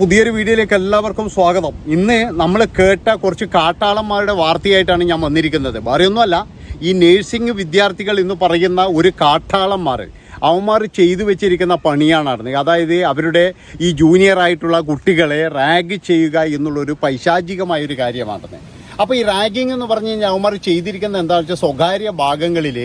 പുതിയൊരു വീഡിയോയിലേക്ക് എല്ലാവർക്കും സ്വാഗതം. ഇന്ന് നമ്മൾ കേട്ട കുറച്ച് കാട്ടാളന്മാരുടെ വാർത്തയായിട്ടാണ് ഞാൻ വന്നിരിക്കുന്നത്. വേറെയൊന്നുമല്ല ഈ നേഴ്സിംഗ് വിദ്യാർത്ഥികൾ ഇന്ന് പറയുന്ന ഒരു കാട്ടാളന്മാർ അവന്മാർ ചെയ്തു വെച്ചിരിക്കുന്ന പണിയാണ് നടന്നത് അതായത് അവരുടെ ഈ ജൂനിയർ ആയിട്ടുള്ള കുട്ടികളെ റാഗ് ചെയ്യുക എന്നുള്ളൊരു പൈശാചികമായൊരു കാര്യമാണ് അപ്പോൾ ഈ റാഗിങ് എന്ന് പറഞ്ഞു കഴിഞ്ഞാൽ അവന്മാർ ചെയ്തിരിക്കുന്ന എന്താ വെച്ചാൽ സ്വകാര്യ ഭാഗങ്ങളിൽ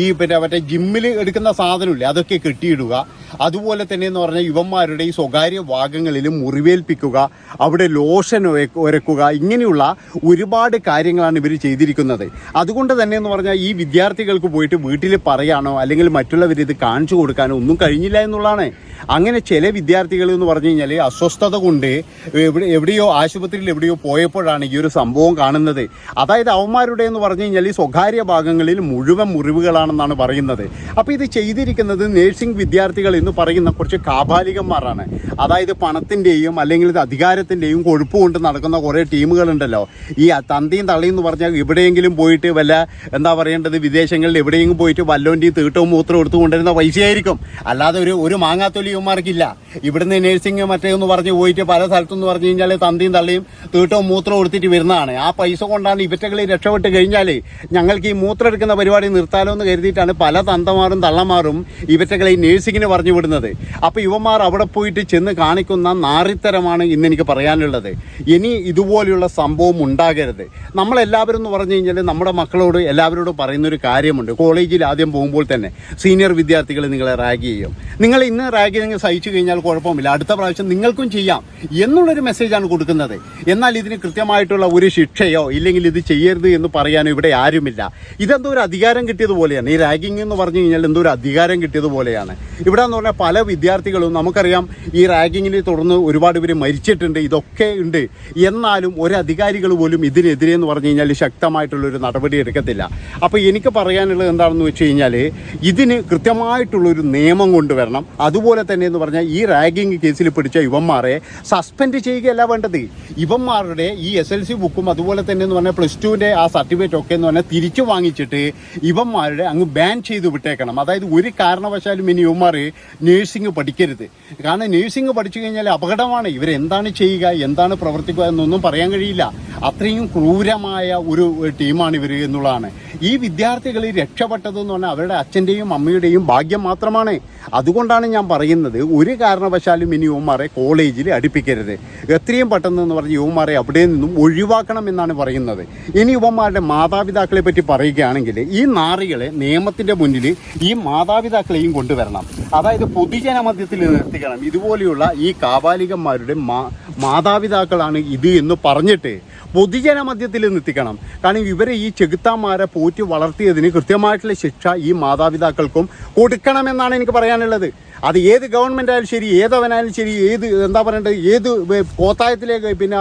ഈ പിന്നെ മറ്റേ ജിമ്മിൽ എടുക്കുന്ന സാധനമില്ലേ അതൊക്കെ കെട്ടിയിടുക. അതുപോലെ തന്നെ എന്ന് പറഞ്ഞാൽ യുവന്മാരുടെ ഈ സ്വകാര്യ ഭാഗങ്ങളിൽ മുറിവേൽപ്പിക്കുക അവിടെ ലോഷൻ ഒരക്കുക ഇങ്ങനെയുള്ള ഒരുപാട് കാര്യങ്ങളാണ് ഇവർ ചെയ്തിരിക്കുന്നത്. അതുകൊണ്ട് തന്നെ എന്ന് പറഞ്ഞാൽ ഈ വിദ്യാർത്ഥികൾക്ക് പോയിട്ട് വീട്ടിൽ പറയാനോ അല്ലെങ്കിൽ മറ്റുള്ളവർ ഇത് കാണിച്ചു കൊടുക്കാനോ ഒന്നും കഴിഞ്ഞില്ല എന്നുള്ളതാണ്. അങ്ങനെ ചില വിദ്യാർത്ഥികൾ എന്ന് പറഞ്ഞു കഴിഞ്ഞാൽ അസ്വസ്ഥത കൊണ്ട് എവിടെ എവിടെയോ ആശുപത്രിയിൽ എവിടെയോ പോയപ്പോഴാണ് ഈ ഒരു സംഭവം കാണുന്നത്. അതായത് അവന്മാരുടെ എന്ന് പറഞ്ഞു കഴിഞ്ഞാൽ ഈ സ്വകാര്യ ഭാഗങ്ങളിൽ മുഴുവൻ മുറിവുകളാണെന്നാണ് പറയുന്നത്. അപ്പോൾ ഇത് ചെയ്തിരിക്കുന്നത് നേഴ്സിംഗ് വിദ്യാർത്ഥികൾ എന്ന് പറയുന്ന കുറച്ച് കാബാലികന്മാരാണ് അതായത് പണത്തിന്റെയും അല്ലെങ്കിൽ അധികാരത്തിന്റെയും കൊഴുപ്പ് കൊണ്ട് നടക്കുന്ന കുറേ ടീമുകളുണ്ടല്ലോ. ഈ തന്തിയും തള്ളിയും എന്ന് പറഞ്ഞാൽ എവിടെയെങ്കിലും പോയിട്ട് വല്ല എന്താ പറയേണ്ടത് വിദേശങ്ങളിൽ എവിടെയെങ്കിലും പോയിട്ട് വല്ലോന്റെയും തീട്ടവും മൂത്രവും എടുത്തു കൊണ്ടിരുന്ന പൈസയായിരിക്കും. അല്ലാതെ ഒരു ഒരു മാങ്ങാത്തൊലിയന്മാർക്കില്ല. ഇവിടുന്ന് നേഴ്സിംഗ് മറ്റേ എന്ന് പറഞ്ഞ് പോയിട്ട് പല സ്ഥലത്തുനിന്ന് പറഞ്ഞു കഴിഞ്ഞാൽ തന്തിയും തള്ളിയും തീട്ടവും മൂത്രവും എടുത്തിട്ട് വരുന്നതാണ്. ആ പൈസ കൊണ്ടാണ് ഇവറ്റകൾ രക്ഷപ്പെട്ട് കഴിഞ്ഞാൽ ഞങ്ങൾക്ക് ഈ മൂത്രം എടുക്കുന്ന പരിപാടി നിർത്താലോ എന്ന് കരുതിയിട്ടാണ് പല തന്തമാരും തള്ളമാരും ഇവറ്റകളെ ഈ നേഴ്സിങ്ങിന് പറഞ്ഞു വിടുന്നത് അപ്പോൾ യുവമാർ അവിടെ പോയിട്ട് ചെന്ന് കാണിക്കുന്ന നാറിത്തരമാണ് ഇന്ന് എനിക്ക് പറയാനുള്ളത്. ഇനി ഇതുപോലെയുള്ള സംഭവം ഉണ്ടാകരുത്. നമ്മളെല്ലാവരും എന്ന് പറഞ്ഞു കഴിഞ്ഞാൽ നമ്മുടെ മക്കളോട് എല്ലാവരോടും പറയുന്നൊരു കാര്യമുണ്ട്. കോളേജിൽ ആദ്യം പോകുമ്പോൾ തന്നെ സീനിയർ വിദ്യാർത്ഥികൾ നിങ്ങളെ റാഗ് ചെയ്യും. നിങ്ങൾ ഇന്ന് റാഗ് നിങ്ങൾ സഹിച്ചു കഴിഞ്ഞാൽ കുഴപ്പമില്ല. അടുത്ത പ്രാവശ്യം നിങ്ങൾക്കും ചെയ്യാം എന്നുള്ളൊരു മെസ്സേജാണ് കൊടുക്കുന്നത്. എന്നാൽ ഇതിന് കൃത്യമായിട്ടുള്ള ഒരു ശിക്ഷയോ ഇല്ലെങ്കിൽ ഇത് ചെയ്യരുത് എന്ന് പറയാനോ ഇവിടെ ആരുമില്ല. ഇതെന്തോ ഒരു അധികാരം കിട്ടിയതുപോലെയാണ്. ഈ റാഗിങ് എന്ന് പറഞ്ഞു കഴിഞ്ഞാൽ എന്തോ ഒരു അധികാരം കിട്ടിയതുപോലെയാണ്. ഇവിടെ എന്ന് പറഞ്ഞാൽ പല വിദ്യാർത്ഥികളും നമുക്കറിയാം ഈ റാഗിങ്ങിനെ തുടർന്ന് ഒരുപാട് പേര് മരിച്ചിട്ടുണ്ട് ഇതൊക്കെ ഉണ്ട്. എന്നാലും ഒരു അധികാരികൾ പോലും ഇതിനെതിരെ എന്ന് പറഞ്ഞു കഴിഞ്ഞാൽ ശക്തമായിട്ടുള്ളൊരു നടപടി എടുക്കത്തില്ല. അപ്പോൾ എനിക്ക് പറയാനുള്ളത് എന്താണെന്ന് വെച്ച് കഴിഞ്ഞാൽ ഇതിന് കൃത്യമായിട്ടുള്ളൊരു നിയമം കൊണ്ടുവരണം. അതുപോലെ തന്നെ എന്ന് പറഞ്ഞാൽ ഈ റാഗിങ് കേസിൽ പിടിച്ച യുവന്മാരെ സസ്പെൻഡ് ചെയ്യുകയല്ല വേണ്ടത്. ഇവന്മാരുടെ ഈ എസ് എൽ സി ബുക്കും അതുപോലെ തന്നെ എന്ന് പറഞ്ഞാൽ പ്ലസ് ടുവിന്റെ ആ സർട്ടിഫിക്കറ്റ് ഒക്കെ എന്ന് പറഞ്ഞാൽ തിരിച്ചു വാങ്ങിച്ചിട്ട് ഇവന്മാരുടെ അങ്ങ് ബാൻ ചെയ്ത് വിട്ടേക്കണം. അതായത് ഒരു കാരണവശാലും ഇനി ഇവന്മാർ നേഴ്സിംഗ് പഠിക്കരുത്. കാരണം നേഴ്സിംഗ് പഠിച്ചു കഴിഞ്ഞാൽ അപകടമാണ്. ഇവരെന്താണ് ചെയ്യുക എന്താണ് പ്രവർത്തിക്കുക എന്നൊന്നും പറയാൻ കഴിയില്ല. അത്രയും ക്രൂരമായ ഒരു ടീമാണ് ഇവർ എന്നുള്ളതാണ്. ഈ വിദ്യാർത്ഥികൾ രക്ഷപ്പെട്ടതെന്ന് പറഞ്ഞാൽ അവരുടെ അച്ഛന്റെയും അമ്മയുടെയും ഭാഗ്യം മാത്രമാണ്. അതുകൊണ്ടാണ് ഞാൻ പറയുന്നത് ഒരു കാരണവശാലും ഇനി യുവമാരെ കോളേജിൽ അടുപ്പിക്കരുത്. എത്രയും പെട്ടെന്ന് എന്ന് പറഞ്ഞ് യുവമാരെ അവിടെ നിന്നും ഒഴിവാക്കണം എന്നാണ് പറയുന്നത്. ഇനി യുവന്മാരുടെ മാതാപിതാക്കളെ പറ്റി പറയുകയാണെങ്കിൽ ഈ നാറികളെ നിയമത്തിന്റെ മുന്നിൽ ഈ മാതാപിതാക്കളെയും കൊണ്ടുവരണം. അതായത് പൊതുജനമധ്യത്തിൽ നിർത്തിക്കണം. ഇതുപോലെയുള്ള ഈ കാബാലികന്മാരുടെ മാ മാതാപിതാക്കളാണ് ഇത് എന്ന് പറഞ്ഞിട്ട് പൊതുജന മധ്യത്തിൽ നിർത്തിക്കണം. കാരണം ഇവരെ ഈ ചെകുത്താന്മാരെ പോറ്റി വളർത്തിയതിന് കൃത്യമായിട്ടുള്ള ശിക്ഷ ഈ മാതാപിതാക്കൾക്കും കൊടുക്കണമെന്നാണ് എനിക്ക് പറയാനുള്ളത്. അത് ഏത് ഗവൺമെന്റ് ആയാലും ശരി ഏതവനായാലും ശരി ഏത് എന്താ പറയേണ്ടത് ഏത് കോത്തായത്തിലേക്ക് പിന്നെ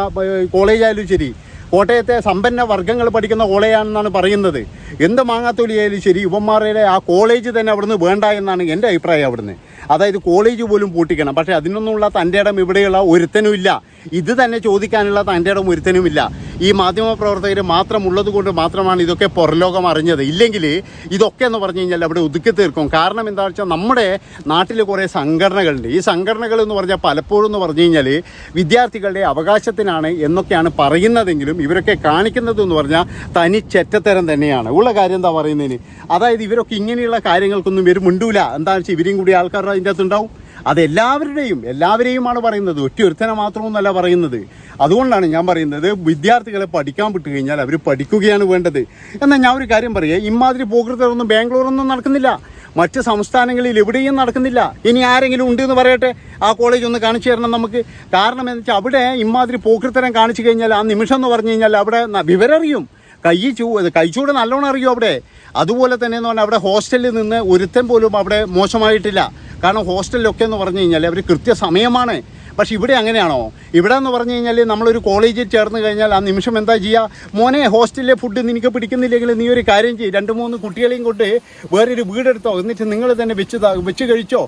കോളേജായാലും ശരി കോട്ടയത്തെ സമ്പന്ന വർഗങ്ങൾ പഠിക്കുന്ന കോളേജാണെന്നാണ് പറയുന്നത്. എന്ത് മാങ്ങാത്തൊലിയായാലും ശരി ഇവന്മാരുടെ ആ കോളേജ് തന്നെ അവിടുന്ന് വേണ്ട എന്നാണ് എന്റെ അഭിപ്രായം അവിടുന്ന്. അതായത് കോളേജ് പോലും പൂട്ടിക്കണം. പക്ഷേ അതിനൊന്നുമുള്ള തന്റെ ഇടം ഇവിടെയുള്ള ഒരുത്തനും ഇല്ല ഇത് തന്നെ ചോദിക്കാനുള്ള തന്റെ ഇടം ഒരുത്തനുമില്ല. ഈ മാധ്യമ പ്രവർത്തകർ മാത്രം ഉള്ളത് കൊണ്ട് മാത്രമാണ് ഇതൊക്കെ പുറലോകം അറിഞ്ഞത്. ഇല്ലെങ്കിൽ ഇതൊക്കെ എന്ന് പറഞ്ഞു കഴിഞ്ഞാൽ അവിടെ ഒതുക്കി തീർക്കും. കാരണം എന്താണെന്ന് വെച്ചാൽ നമ്മുടെ നാട്ടിൽ കുറേ സംഘടനകളുണ്ട്. ഈ സംഘടനകൾ എന്ന് പറഞ്ഞാൽ പലപ്പോഴും എന്ന് പറഞ്ഞു കഴിഞ്ഞാൽ വിദ്യാർത്ഥികളുടെ അവകാശത്തിനാണ് എന്നൊക്കെയാണ് പറയുന്നതെങ്കിലും ഇവരൊക്കെ കാണിക്കുന്നത് എന്ന് പറഞ്ഞാൽ തനി ചെറ്റത്തരം തന്നെയാണ്. ഉള്ള കാര്യം എന്താ പറയുന്നതിന്? അതായത് ഇവരൊക്കെ ഇങ്ങനെയുള്ള കാര്യങ്ങൾക്കൊന്നും ഇവർ മുണ്ടൂല. എന്താണെന്ന് വെച്ചാൽ ഇവരും കൂടി ആൾക്കാർ അതിന്റെ അകത്തുണ്ടാവും അതെല്ലാവരുടെയും എല്ലാവരെയുമാണ് പറയുന്നത്. ഒറ്റ ഒരുത്തനെ മാത്രമൊന്നുമല്ല പറയുന്നത്. അതുകൊണ്ടാണ് ഞാൻ പറയുന്നത് വിദ്യാർത്ഥികളെ പഠിക്കാൻ വിട്ടു കഴിഞ്ഞാൽ അവർ പഠിക്കുകയാണ് വേണ്ടത്. എന്നാൽ ഞാൻ ഒരു കാര്യം പറയുക ഇമാതിരി പോകൃതരൊന്നും ബാംഗ്ലൂരൊന്നും നടക്കുന്നില്ല. മറ്റ് സംസ്ഥാനങ്ങളിൽ എവിടെയും നടക്കുന്നില്ല. ഇനി ആരെങ്കിലും ഉണ്ട് എന്ന് പറയട്ടെ ആ കോളേജ് ഒന്ന് കാണിച്ചു തരണം നമുക്ക്. കാരണം എന്ന് വെച്ചാൽ അവിടെ ഇമാതിരി പോകൃത്തരം കാണിച്ചു കഴിഞ്ഞാൽ ആ നിമിഷം എന്ന് പറഞ്ഞു കഴിഞ്ഞാൽ അവിടെ വിവരറിയും. കൈ ചൂ കൈച്ചൂട് നല്ലോണം അറിയും അവിടെ? അതുപോലെ തന്നെ എന്ന് പറഞ്ഞാൽ അവിടെ ഹോസ്റ്റലിൽ നിന്ന് ഒരുത്തൻ പോലും അവിടെ മോശമായിട്ടില്ല. കാരണം ഹോസ്റ്റലിലൊക്കെ എന്ന് പറഞ്ഞു കഴിഞ്ഞാൽ അവർ കൃത്യസമയമാണ് പക്ഷെ ഇവിടെ അങ്ങനെയാണോ? ഇവിടെ എന്ന് പറഞ്ഞു കഴിഞ്ഞാൽ നമ്മളൊരു കോളേജിൽ ചേർന്ന് കഴിഞ്ഞാൽ ആ നിമിഷം എന്താ ചെയ്യുക മോനെ ഹോസ്റ്റലിലെ ഫുഡ് നിനക്ക് പിടിക്കുന്നില്ലെങ്കിൽ നീ ഒരു കാര്യം ചെയ്യും. രണ്ട് മൂന്ന് കുട്ടികളെയും കൊണ്ട് വേറൊരു വീടെടുത്തോ. എന്നിട്ട് നിങ്ങൾ തന്നെ വെച്ച് വെച്ച് കഴിച്ചോ?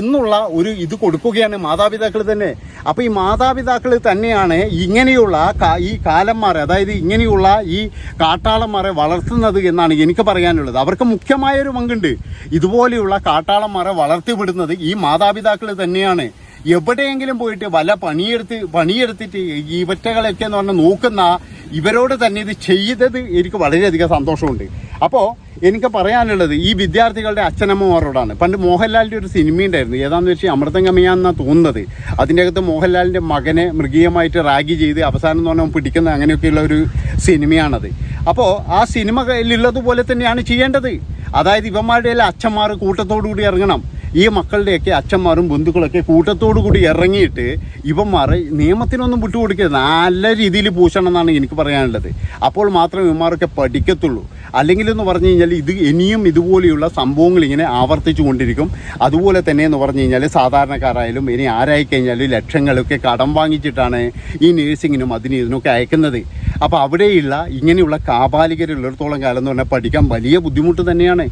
എന്നുള്ള ഒരു ഇത് കൊടുക്കുകയാണ് മാതാപിതാക്കൾ തന്നെ. അപ്പോൾ ഈ മാതാപിതാക്കൾ തന്നെയാണ് ഇങ്ങനെയുള്ള ഈ കാലന്മാരെ അതായത് ഇങ്ങനെയുള്ള ഈ കാട്ടാളന്മാരെ വളർത്തുന്നത് എന്നാണ് എനിക്ക് പറയാനുള്ളത്. അവർക്ക് മുഖ്യമായൊരു പങ്കുണ്ട്. ഇതുപോലെയുള്ള കാട്ടാളന്മാരെ വളർത്തിവിടുന്നത് ഈ മാതാപിതാക്കൾ തന്നെയാണ്. എവിടെയെങ്കിലും പോയിട്ട് വല പണിയെടുത്ത് പണിയെടുത്തിട്ട് ഇവറ്റകളൊക്കെ എന്ന് പറഞ്ഞാൽ നോക്കുന്ന ഇവരോട് തന്നെ ഇത് ചെയ്തത് എനിക്ക് വളരെയധികം സന്തോഷമുണ്ട്. അപ്പോൾ എനിക്ക് പറയാനുള്ളത് ഈ വിദ്യാർത്ഥികളുടെ അച്ഛനമ്മമാരോടാണ്. പണ്ട് മോഹൻലാലിന്റെ ഒരു സിനിമ ഉണ്ടായിരുന്നു. ഏതാന്ന് വെച്ചാൽ അമൃതം കമ്മിയാന്നാണ് തോന്നുന്നത്. അതിന്റെ അകത്ത് മോഹൻലാലിന്റെ മകനെ മൃഗീയമായിട്ട് റാഗി ചെയ്ത് അവസാനം എന്ന് പറഞ്ഞാൽ പിടിക്കുന്ന അങ്ങനെയൊക്കെയുള്ള ഒരു സിനിമയാണത്. അപ്പോൾ ആ സിനിമയിലുള്ളതുപോലെ തന്നെയാണ് ചെയ്യേണ്ടത്. അതായത് ഇവന്മാരുടെ അച്ഛന്മാർ കൂട്ടത്തോടു കൂടി ഇറങ്ങണം. ഈ മക്കളുടെയൊക്കെ അച്ഛന്മാരും ബന്ധുക്കളൊക്കെ കൂട്ടത്തോടു കൂടി ഇറങ്ങിയിട്ട് ഇവന്മാർ നിയമത്തിനൊന്നും വിട്ടുകൊടുക്കരുത്. നല്ല രീതിയിൽ പൂശണം എന്നാണ് എനിക്ക് പറയാനുള്ളത്. അപ്പോൾ മാത്രമേ ഇവന്മാരൊക്കെ പഠിക്കത്തുള്ളൂ. അല്ലെങ്കിൽ എന്ന് പറഞ്ഞു കഴിഞ്ഞാൽ ഇത് ഇനിയും ഇതുപോലെയുള്ള സംഭവങ്ങൾ ഇങ്ങനെ ആവർത്തിച്ചു കൊണ്ടിരിക്കും. അതുപോലെ തന്നെ എന്ന് പറഞ്ഞു കഴിഞ്ഞാൽ സാധാരണക്കാരായാലും ഇനി ആരായി കഴിഞ്ഞാലും ലക്ഷങ്ങളൊക്കെ കടം വാങ്ങിച്ചിട്ടാണ് ഈ നേഴ്സിങ്ങിനും അതിനും ഇതിനൊക്കെ അയക്കുന്നത്. അപ്പോൾ അവിടെയുള്ള ഇങ്ങനെയുള്ള കാപാലികരുള്ളിടത്തോളം കാലം എന്ന് പറഞ്ഞാൽ പഠിക്കാൻ വലിയ ബുദ്ധിമുട്ട് തന്നെയാണ്.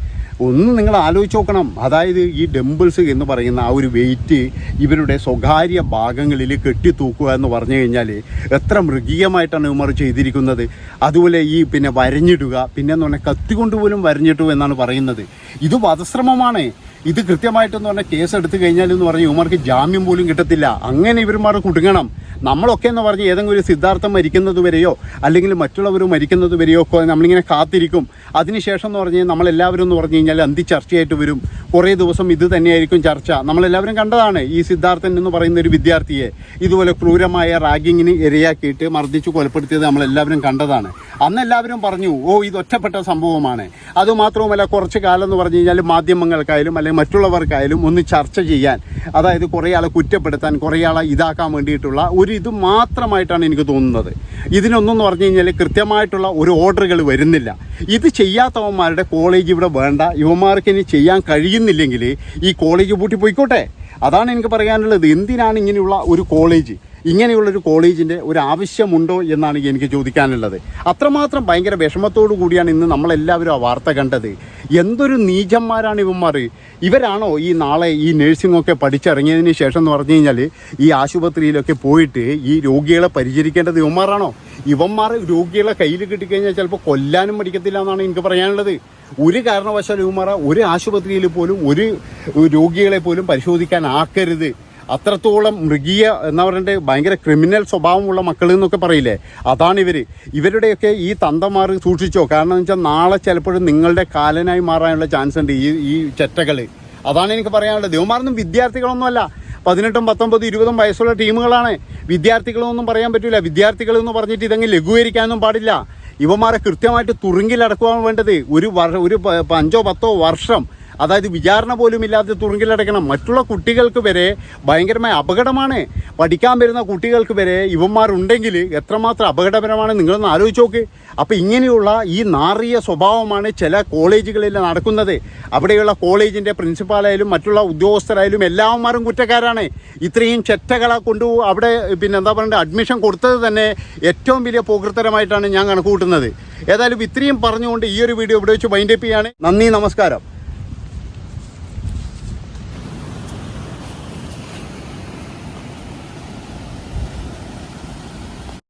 ഒന്ന് നിങ്ങൾ ആലോചിച്ച് നോക്കണം. അതായത് ഈ ഡംബിൾസ് എന്ന് പറയുന്ന ആ ഒരു വെയിറ്റ് ഇവരുടെ സ്വകാര്യ ഭാഗങ്ങളിൽ കെട്ടിത്തൂക്കുക എന്ന് പറഞ്ഞു കഴിഞ്ഞാൽ എത്ര മൃഗീയമായിട്ടാണ് ഇവർ ചെയ്തിരിക്കുന്നത്. അതുപോലെ ഈ പിന്നെ വരഞ്ഞിടുക പിന്നെ എന്ന് പറഞ്ഞാൽ കത്തി കൊണ്ടുപോലും വരഞ്ഞിട്ടു എന്നാണ് പറയുന്നത്. ഇത് വധശ്രമമാണ്. ഇത് കൃത്യമായിട്ടെന്ന് പറഞ്ഞാൽ കേസ് എടുത്തു കഴിഞ്ഞാൽ എന്ന് പറഞ്ഞാൽ ഇവന്മാർക്ക് ജാമ്യം പോലും കിട്ടത്തില്ല. അങ്ങനെ ഇവന്മാർ കുടുങ്ങണം. നമ്മളൊക്കെ എന്ന് പറഞ്ഞ് ഏതെങ്കിലും ഒരു സിദ്ധാർത്ഥം മരിക്കുന്നത് വരെയോ അല്ലെങ്കിൽ മറ്റുള്ളവർ മരിക്കുന്നത് വരെയോ ഒക്കെ നമ്മളിങ്ങനെ കാത്തിരിക്കും. അതിനുശേഷം എന്ന് പറഞ്ഞ് നമ്മളെല്ലാവരും എന്ന് പറഞ്ഞു കഴിഞ്ഞാൽ അന്തി ചർച്ചയായിട്ട് വരും. കുറേ ദിവസം ഇത് തന്നെയായിരിക്കും ചർച്ച. നമ്മളെല്ലാവരും കണ്ടതാണ് ഈ സിദ്ധാർത്ഥൻ എന്ന് പറയുന്ന ഒരു വിദ്യാർത്ഥിയെ ഇതുപോലെ ക്രൂരമായ റാഗിങ്ങിന് ഇരയാക്കിയിട്ട് മർദ്ദിച്ച് കൊലപ്പെടുത്തിയത് നമ്മളെല്ലാവരും കണ്ടതാണ്. അന്ന് എല്ലാവരും പറഞ്ഞു ഓ ഇത് ഒറ്റപ്പെട്ട സംഭവമാണ്. അതുമാത്രവുമല്ല കുറച്ച് കാലം എന്ന് പറഞ്ഞു കഴിഞ്ഞാൽ മാധ്യമങ്ങൾക്കായാലും അല്ലെങ്കിൽ മറ്റുള്ളവർക്കായാലും ഒന്ന് ചർച്ച ചെയ്യാൻ അതായത് കുറേ ആളെ കുറ്റപ്പെടുത്താൻ കുറേ ആളെ ഇതാക്കാൻ വേണ്ടിയിട്ടുള്ള ഒരു ഇത് മാത്രമായിട്ടാണ് എനിക്ക് തോന്നുന്നത്. ഇതിനൊന്നും പറഞ്ഞു കഴിഞ്ഞാൽ കൃത്യമായിട്ടുള്ള ഒരു ഓർഡറുകൾ വരുന്നില്ല. ഇത് ചെയ്യാത്തവന്മാരുടെ കോളേജ് ഇവിടെ വേണ്ട. യുവമാർക്ക് ഇനി ചെയ്യാൻ കഴിയുന്നില്ലെങ്കിൽ ഈ കോളേജ് പൂട്ടി പോയിക്കോട്ടെ അതാണ് എനിക്ക് പറയാനുള്ളത്. എന്തിനാണ് ഇങ്ങനെയുള്ള ഒരു കോളേജ് ഇങ്ങനെയുള്ളൊരു കോളേജിന്റെ ഒരു ആവശ്യമുണ്ടോ എന്നാണ് എനിക്ക് ചോദിക്കാനുള്ളത്. അത്രമാത്രം ഭയങ്കര വിഷമത്തോടു കൂടിയാണ് ഇന്ന് നമ്മളെല്ലാവരും ആ വാർത്ത കണ്ടത്. എന്തൊരു നീചന്മാരാണ് ഇവന്മാർ. ഇവരാണോ ഈ നാളെ ഈ നഴ്സിംഗ് ഒക്കെ പഠിച്ചിറങ്ങിയതിന് ശേഷം എന്ന് പറഞ്ഞു കഴിഞ്ഞാൽ ഈ ആശുപത്രിയിലൊക്കെ പോയിട്ട് ഈ രോഗികളെ പരിചരിക്കേണ്ടത് ഇവന്മാരാണോ? ഇവന്മാർ രോഗികളെ കയ്യിൽ കിട്ടിക്കഴിഞ്ഞാൽ ചിലപ്പോൾ കൊല്ലാനും പഠിക്കത്തില്ല എന്നാണ് എനിക്ക് പറയാനുള്ളത്. ഒരു കാരണവശാലും ഇവന്മാർ ഒരു ആശുപത്രിയിൽ പോലും ഒരു രോഗികളെ പോലും പരിശോധിക്കാൻ ആക്കരുത്. അത്രത്തോളം മൃഗീയ എന്ന് പറയണ്ടേ ഭയങ്കര ക്രിമിനൽ സ്വഭാവമുള്ള മക്കൾ എന്നൊക്കെ പറയില്ലേ? അതാണ് ഇവർ ഇവരുടെയൊക്കെ ഈ തന്തമാർ സൂക്ഷിച്ചോ? കാരണം എന്ന് വെച്ചാൽ നാളെ ചിലപ്പോഴും നിങ്ങളുടെ കാലനായി മാറാനുള്ള ചാൻസ് ഉണ്ട് ഈ ഈ ചെറ്റകൾ അതാണ് എനിക്ക് പറയാനുള്ളത്. ദേവന്മാരൊന്നും വിദ്യാർത്ഥികളൊന്നുമല്ല. പതിനെട്ടും പത്തൊമ്പതും ഇരുപതും വയസ്സുള്ള ടീമുകളാണ്. വിദ്യാർത്ഥികളൊന്നും പറയാൻ പറ്റില്ല വിദ്യാർത്ഥികൾ എന്ന് പറഞ്ഞിട്ട് ഇതങ്ങ് ലഘൂകരിക്കാനൊന്നും പാടില്ല. ഇവന്മാരെ കൃത്യമായിട്ട് തുറുങ്കിലടക്കുവാൻ വേണ്ടത് ഒരു വർ ഒരു അഞ്ചോ പത്തോ വർഷം അതായത് വിചാരണ പോലും ഇല്ലാതെ തുറങ്കിലടക്കണം മറ്റുള്ള കുട്ടികൾക്ക് വരെ ഭയങ്കരമായ അപകടമാണ്. പഠിക്കാൻ വരുന്ന കുട്ടികൾക്ക് വരെ ഇവന്മാരുണ്ടെങ്കിൽ എത്രമാത്രം അപകടപരമാണ് നിങ്ങളൊന്ന് ആലോചിച്ച് നോക്ക്. അപ്പോൾ ഇങ്ങനെയുള്ള ഈ നാറിയ സ്വഭാവമാണ് ചില കോളേജുകളിൽ നടക്കുന്നത്. അവിടെയുള്ള കോളേജിന്റെ പ്രിൻസിപ്പാലായാലും മറ്റുള്ള ഉദ്യോഗസ്ഥരായാലും എല്ലാവന്മാരും കുറ്റക്കാരാണ്. ഇത്രയും ചെറ്റകളെ കൊണ്ട് അവിടെ പിന്നെ എന്താ പറയുക അഡ്മിഷൻ കൊടുത്തത് തന്നെ ഏറ്റവും വലിയ പോകൃത്തരമായിട്ടാണ് ഞാൻ കണക്ക് കൂട്ടുന്നത് ഏതായാലും ഇത്രയും പറഞ്ഞുകൊണ്ട് ഈ ഒരു വീഡിയോ ഇവിടെ വെച്ച് വൈൻഡപ്പ് ചെയ്യാണ്. നന്ദി നമസ്കാരം.